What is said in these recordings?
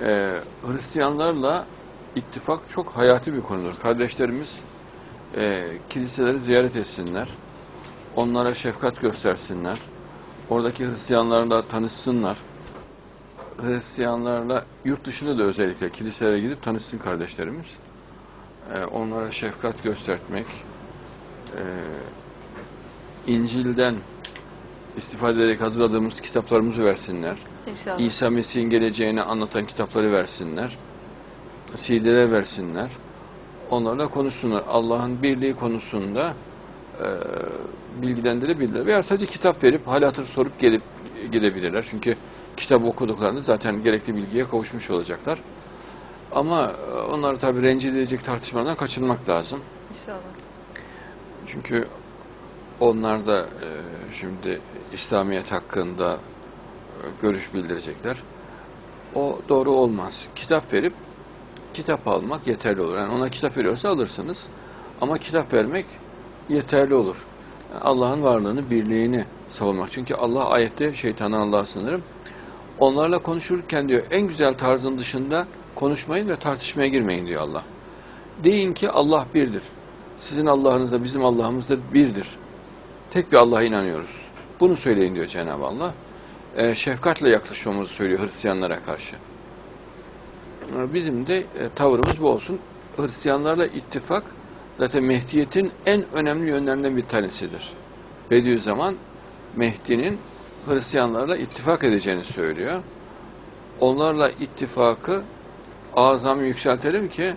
Ee, Hristiyanlarla ittifak çok hayati bir konudur. Kardeşlerimiz e, kiliseleri ziyaret etsinler. Onlara şefkat göstersinler. Oradaki Hristiyanlarla tanışsınlar. Hristiyanlarla yurt dışında da özellikle kiliselere gidip tanışsın kardeşlerimiz. Ee, onlara şefkat göstermek, e, İncil'den istifade ederek hazırladığımız kitaplarımızı versinler. İnşallah. İsa Mesih'in geleceğini anlatan kitapları versinler. CD'ler versinler. Onlarla konuşsunlar. Allah'ın birliği konusunda e, bilgilendirebilirler. Veya sadece kitap verip hal hatır sorup gelip gidebilirler. Çünkü kitap okuduklarında zaten gerekli bilgiye kavuşmuş olacaklar. Ama e, onları tabii rencide edecek tartışmalardan kaçınmak lazım. İnşallah. Çünkü onlar da e, şimdi İslamiyet hakkında e, görüş bildirecekler. O doğru olmaz. Kitap verip kitap almak yeterli olur. Yani ona kitap veriyorsa alırsınız. Ama kitap vermek yeterli olur. Yani Allah'ın varlığını, birliğini savunmak. Çünkü Allah ayette şeytandan Allah'a sınırım. Onlarla konuşurken diyor en güzel tarzın dışında konuşmayın ve tartışmaya girmeyin diyor Allah. Deyin ki Allah birdir. Sizin Allah'ınız da bizim Allah'ımız da birdir. Tek bir Allah'a inanıyoruz. Bunu söyleyin diyor Cenab-ı Allah. Ee, şefkatle yaklaşmamızı söylüyor Hristiyanlara karşı. Ee, Bizim de e, tavrımız bu olsun. Hristiyanlarla ittifak zaten Mehdiyet'in en önemli yönlerinden bir tanesidir. Bediüzzaman Mehdi'nin Hristiyanlarla ittifak edeceğini söylüyor. Onlarla ittifakı azami yükseltelim ki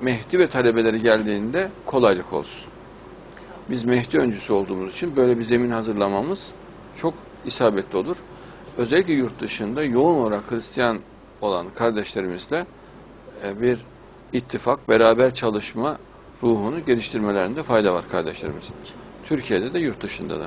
Mehdi ve talebeleri geldiğinde kolaylık olsun. Biz Mehdi öncüsü olduğumuz için böyle bir zemin hazırlamamız çok isabetli olur. Özellikle yurt dışında yoğun olarak Hristiyan olan kardeşlerimizle e, bir ittifak, beraber çalışma ruhunu geliştirmelerinde fayda var kardeşlerimizin. Türkiye'de de yurt dışında da.